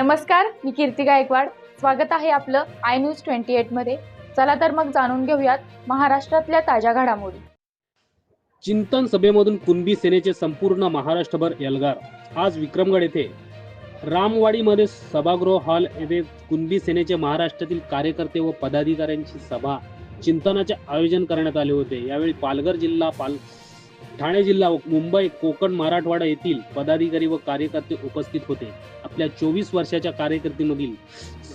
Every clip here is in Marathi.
नमस्कार मी कीर्ती गायकवाड. स्वागत आहे आपलं आय न्यूज ट्वेंटी एटमध्ये चला तर मग जाणून घेऊयात महाराष्ट्रातल्या ताज्या घडामोडी. चिंतन सभेमधून कुणबी सेनेचे संपूर्ण महाराष्ट्रभर एल्गार आज विक्रमगड येथे रामवाडीमध्ये सभागृह हॉल येथे कुणबी सेनेचे महाराष्ट्रातील कार्यकर्ते व पदाधिकाऱ्यांची सभा चिंतनाचे आयोजन करण्यात आले होते. यावेळी पालघर जिल्हा पाल ठाणे जिल्हा व मुंबई कोकण मराठवाडा येथील पदाधिकारी व कार्यकर्ते उपस्थित होते. आपल्या चोवीस वर्षाच्या कार्यकर्तीमधील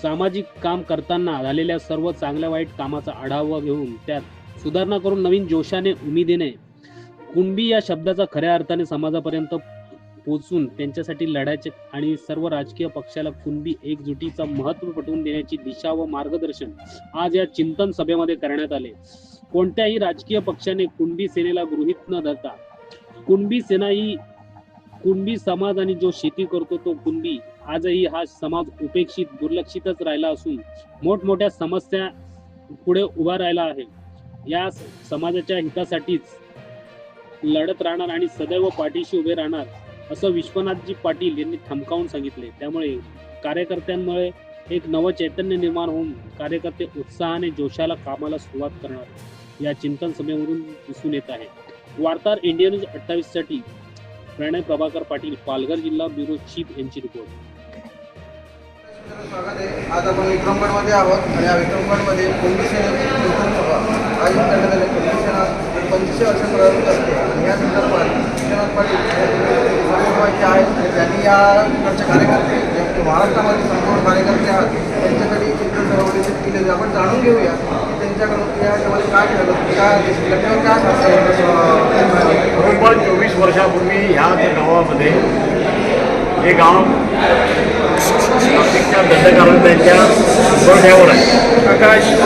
सामाजिक काम करताना झालेल्या सर्व चांगल्या वाईट कामाचा आढावा घेऊन त्यात सुधारणा करून नवीन जोशाने उमेदीने कुणबी या शब्दाचा खऱ्या अर्थाने समाजापर्यंत पोचून त्यांच्यासाठी लढायचे आणि सर्व राजकीय पक्षाला कुणबी एकजुटीचा महत्त्व पटवून देण्याची दिशा व मार्गदर्शन आज या चिंतन सभेमध्ये करण्यात आले. कोणत्याही राजकीय पक्षाने कुणबी सेनेला गृहीत न धरता कुणबी सेना ही कुणबी समाज आणि जो शेती करतो तो कुणबी आजही हा समाज उपेक्षित दुर्लक्षितच राहिला असून मोठमोठ्या समस्या पुढे उभा राहिला आहे. या समाजाच्या हितासाठीच लढत राहणार आणि सदैव पाठीशी उभे राहणार असं विश्वनाथजी पाटील यांनी थमकावून सांगितले. त्यामुळे कार्यकर्त्यांमुळे एक नवं चैतन्य निर्माण होऊन कार्यकर्ते उत्साहाने जोशाला कामाला सुरुवात करणार या चिंतन सभेवरून दिसून येत आहे. वार्ताहर इंडिया न्यूज अठ्ठावीससाठी प्रणय प्रभाकर पाटील पालघर जिल्हा ब्युरो चीफ यांची रिपोर्ट. स्वागत आहे. आज आपण विक्रमगडमध्ये आहोत आणि या विक्रमगडमध्ये कुणबी विधानसभा आयोजित करण्यात आली कुणबी पंचवीसशे वर्ष प्रगत असते आणि या संदर्भात विश्वनाथ पाटील हे आहेत आणि त्यांनी या इकडचे कार्यकर्ते जे महाराष्ट्रामध्ये संपूर्ण कार्यकर्ते आहात त्यांच्यासाठी चित्र सभा केले आपण जाणून घेऊया. जवळपास चोवीस वर्षापूर्वी ह्या गावामध्ये हे गाव नाशिकच्या दंडकारण्यांच्या उंबरठ्यावर आहे.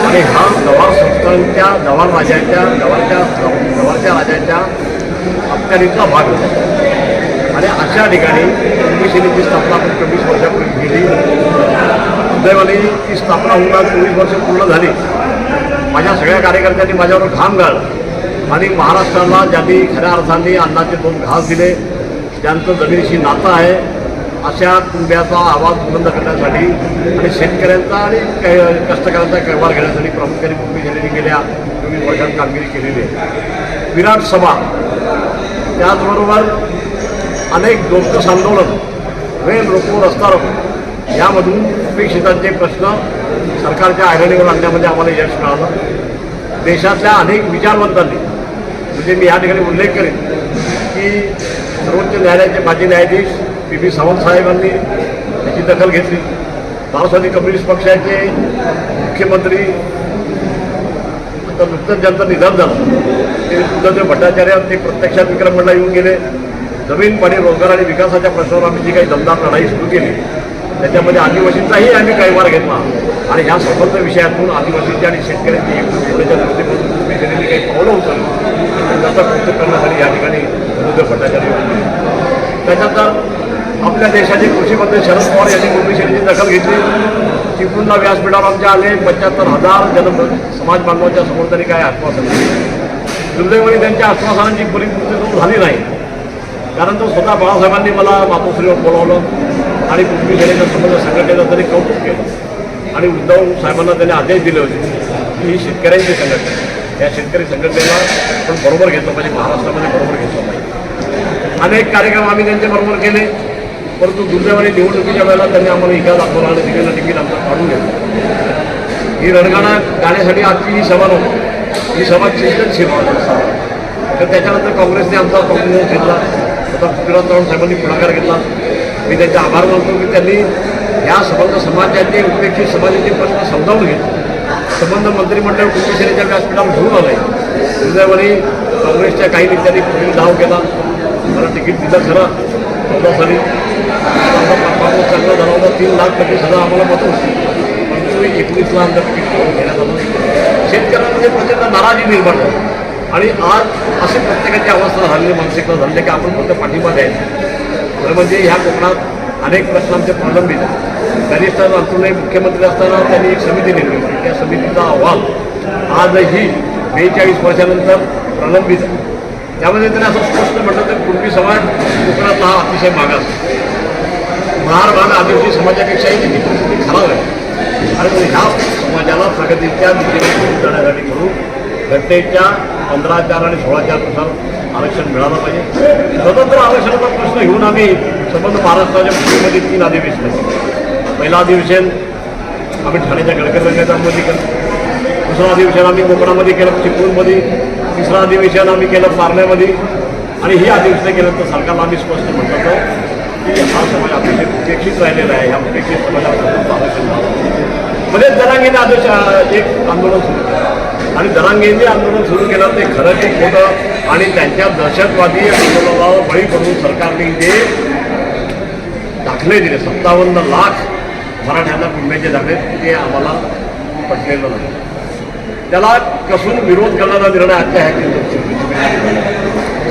आणि हा गवार संस्थांच्या गवार राजाच्या गवारच्या गवारच्या राजाच्या अखत्यारीतला भाग होता. आणि अशा ठिकाणी सेनेची स्थापना आपण चोवीस वर्षापूर्वी केली. सुदैवाने ती स्थापना होऊन आज चोवीस वर्ष पूर्ण झाली. माझ्या सगळ्या कार्यकर्त्यांनी माझ्यावर घाम घाल आणि महाराष्ट्राला ज्यांनी खऱ्या अर्थाने अन्नाचे दोन घास दिले ज्यांचं जमिनीशी नातं आहे अशा कुंब्याचा आवाज बुलंद करण्यासाठी आणि शेतकऱ्यांचा आणि कष्टकऱ्यांचा व्यवहार घेण्यासाठी प्रामुख्याने भूमी झालेली गेल्या विविध वर्षात कामगिरी केलेली आहे. विराट सभा. त्याचबरोबर अनेक दोस्तस आंदोलन रेल रोको रस्ता रोको यामधून उपेक्षितांचे प्रश्न सरकारच्या आघाडीवर आणण्यामध्ये आम्हाला यश मिळालं. देशातल्या अनेक विचारवंतांनी म्हणजे मी या ठिकाणी उल्लेख करेन की सर्वोच्च न्यायालयाचे माजी न्यायाधीश पी बी सावंत साहेबांनी त्याची दखल घेतली. मार्क्सवादी कम्युनिस्ट पक्षाचे मुख्यमंत्री आता नुकतंच ज्यांचं निधन झालं ते बुद्धदेव भट्टाचार्य ते प्रत्यक्षात विक्रमगडला येऊन गेले. जमीन पाणी रोजगार आणि विकासाच्या प्रश्नावर आम्ही जी काही दमदार लढाई सुरू केली त्याच्यामध्ये आदिवासींचाही आम्ही कैवार घेतला. आणि ह्या संबंध विषयातून आदिवासींच्या आणि शेतकऱ्यांची एकूणच्या होण्याच्या दृष्टीकोनातून तुम्ही दिलेली काही पावलं उचलली त्याचा कृत्य करण्यासाठी या ठिकाणी बुद्धदेव भट्टाचार्य त्याच्यात त्याच्यानंतर आपल्या देशाचे कृषीमंत्री शरद पवार यांनी मुंबई शहराची दखल घेतली. चिपळूणला व्यासपीठावर आमच्या आले पंच्याहत्तर हजार जन समाज बांधवांच्या समोर त्यांनी काय आश्वासन दुर्दैवाने त्यांच्या आश्वासनांची परिपूर्ती झाली नाही. कारण तो स्वतः बाळासाहेबांनी मला मातोश्रीवर बोलावलं आणि कुटुंबी सेनेच्या संबंध संघटनेचा त्यांनी कौतुक केलं. आणि उद्धव साहेबांना त्यांनी आदेश दिले होते की ही शेतकऱ्यांची संघटना आहे. या शेतकरी संघटनेला आपण बरोबर घेतलं पाहिजे महाराष्ट्रामध्ये बरोबर घेतलं पाहिजे. अनेक कार्यक्रम आम्ही त्यांच्याबरोबर केले परंतु दुर्दैवाने निवडणुकीच्या वेळेला त्यांनी आम्हाला इका दाखवला आणि तिकडनं तिकीट आमचं काढून घेतलं. ही रणगाणा गाण्यासाठी आजची ही सभा नव्हती. ही सभा चिंतनशील सेवा तर त्याच्यानंतर काँग्रेसने आमचा काँग्रेस घेतला आता पृथ्वीराज चव्हाण साहेबांनी पुढाकार घेतला. मी त्यांचे आभार मानतो की त्यांनी या संबंध समाजाचे उपेक्षित समाजाचे प्रश्न समजावून घेत. संबंध मंत्रिमंडळ कुटुंब व्यासपीठावर घेऊन आले दुर्दैवाने काँग्रेसच्या काही नेत्यांनी पूर्वी धाव केला. मला तिकीट दिलं खरं चौदा साली. परफॉर्मन्स चांगला झाला होता तीन लाख पंचवीस हजार आम्हाला मत होती परंतु एकोणीसला लाख तिकीट घेण्यात आलं शेतकऱ्यांमध्ये प्रचंड नाराजी निर्माण झाली. आणि आज अशी प्रत्येकाची अवस्था झालेली मानसिकता झाली की आपण फक्त पाठिंबा द्यायचा. खरं म्हणजे ह्या कोकणात अनेक प्रश्न आमचे प्रलंबित. आहेत बॅरिस्टर अजूनही मुख्यमंत्री असताना त्यांनी एक समिती नेमली होती त्या समितीचा अहवाल आजही बेचाळीस वर्षानंतर प्रलंबित आहे. त्यामध्ये त्यांनी असं स्पष्ट म्हटलं तर कुणबी समाज कोकणातला हा अतिशय मागास महार भाग आदिवासी समाजापेक्षाही त्याची परिस्थिती खराब आहे. आणि ह्या समाजाला प्रगतीच्या दिशेने जाण्यासाठी म्हणून घटनेच्या पंधरा चार आणि सोळा चारनुसार आरक्षण मिळालं पाहिजे. स्वतंत्र आरक्षणाचा प्रश्न घेऊन आम्ही संबंध महाराष्ट्राच्या मुख्यमंत्री तीन अधिवेशन पहिलं अधिवेशन आम्ही ठाण्याच्या गडकर रंगामध्ये केलं. दुसरं अधिवेशन आम्ही कोकणामध्ये केलं चिपळूणमध्ये. तिसरं अधिवेशन आम्ही केलं पारण्यामध्ये आणि ही अधिवेशनं केल्यानंतर सरकारला आम्ही स्पष्ट म्हणत होतो की हा समाज अतिशय उपेक्षित राहिलेला आहे ह्या उपेक्षित समाजाबद्दल आरक्षण द्यावं. मध्ये म्हणजे दरांगेने आदेश एक आंदोलन सुरू केलं. आणि दरांगेने आंदोलन सुरू केलं ते खरं ते खोटं. आणि त्यांच्या दहशतवादी आंदोलनाला बळी पडून सरकारने जे दाखले दिले सत्तावन्न लाख मराठ्यांना कुंभ्याचे दाखले ते आम्हाला पटलेलं नाही. त्याला कसून विरोध करणारा निर्णय आजच्या ह्या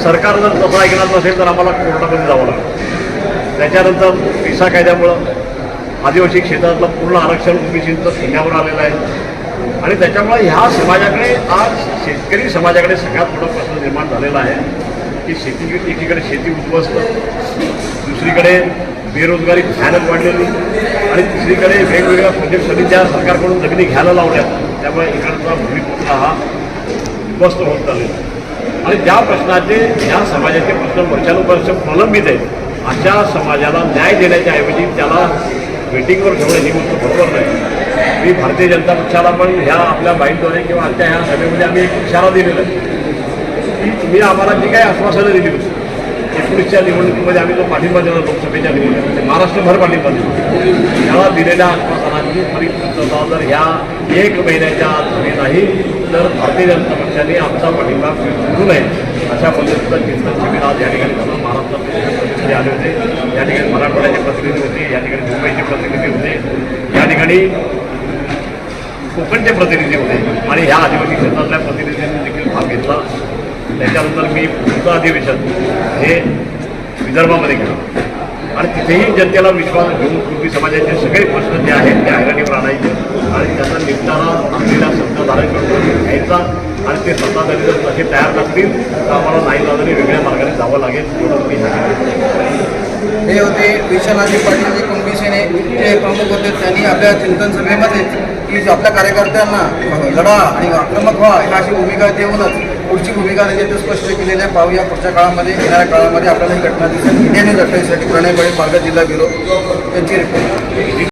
सरकार जर तसं ऐकणार नसेल तर आम्हाला कोर्टामध्ये जावं लागेल. त्याच्यानंतर पिसा कायद्यामुळं आदिवासी क्षेत्रातलं पूर्ण आरक्षण ओबीसीचं शून्यावर आलेलं आहे. आणि त्याच्यामुळे ह्या समाजाकडे आज शेतकरी समाजाकडे सगळ्यात मोठा प्रश्न निर्माण झालेला आहे की शेती एकीकडे शेती उद्ध्वस्त दुसरीकडे बेरोजगारी भयानक वाढलेली. आणि तिसरीकडे वेगवेगळ्या प्रोजेक्टसाठी त्या सरकारकडून जमिनी घ्यायला लावल्यात त्यामुळे इकडचा भूमिपुत्र हा उद्ध्वस्त होत चाललेला आणि ज्या प्रश्नाचे ह्या समाजाचे प्रश्न वर्षानुवर्ष प्रलंबित आहेत अशा समाजाला न्याय देण्याच्या ऐवजी त्याला वेटिंगवर ठेवणे ही गोष्ट बरोबर नाही. मी भारतीय जनता पक्षाला पण ह्या आपल्या बाईंद्वारे किंवा आजच्या ह्या सभेमध्ये आम्ही एक इशारा दिलेला आहे. की तुम्ही आम्हाला जी काही आश्वासनं दिली होती एकोणीसच्या निवडणुकीमध्ये आम्ही जो पाठिंबा दिला लोकसभेच्या निवडणुकीमध्ये महाराष्ट्रभर पाठिंबा दिला त्याला दिलेल्या आश्वासनांची परिपूर्तता जर ह्या एक महिन्याच्या आत झाली नाही. तर भारतीय जनता पक्षाने आमचा पाठिंबा मिळू नये अशा पद्धतीचं चिंतन शिबिर आज या ठिकाणी झालं. महाराष्ट्रात प्रतिनिधी आले होते. या ठिकाणी मराठवाड्याचे प्रतिनिधी होते. या ठिकाणी मुंबईचे प्रतिनिधी होते. या ठिकाणी कोकणचे प्रतिनिधी होते. आणि ह्या आदिवासी क्षेत्रातल्या प्रतिनिधींनी देखील भाग घेतला. त्याच्यानंतर मी पुढचं अधिवेशन हे विदर्भामध्ये केलं आणि तिथेही जनतेला विश्वास घेऊन कुणबी समाजाचे सगळे प्रश्न जे आहेत ते ऐरणीवर आणायचे आणि त्याचा निपटारा असलेल्या सत्ताधाऱ्यांकडून घ्यायचा आणि ते सत्ताधारी जर तसे तयार नसतील तर आम्हाला नाही झालं वेगळ्या मार्गाने जावं लागेल एवढं मी हे होते विशालाजी पाटील जे कुणबी सेने प्रमुख होते त्यांनी आपल्या चिंतन सभेमध्ये की आपल्या कार्यकर्त्यांना लढा आणि आक्रमक व्हा अशी भूमिका देऊनच पुढची भूमिका त्याची ते स्पष्ट केलेली आहे. पाहूया पुढच्या काळामध्ये येणाऱ्या काळामध्ये आपल्याला ही घटना दिसेल. इंडियन घटनेसाठी प्रणय बळे पालघर जिल्हा ब्युरो. यांची रिपोर्ट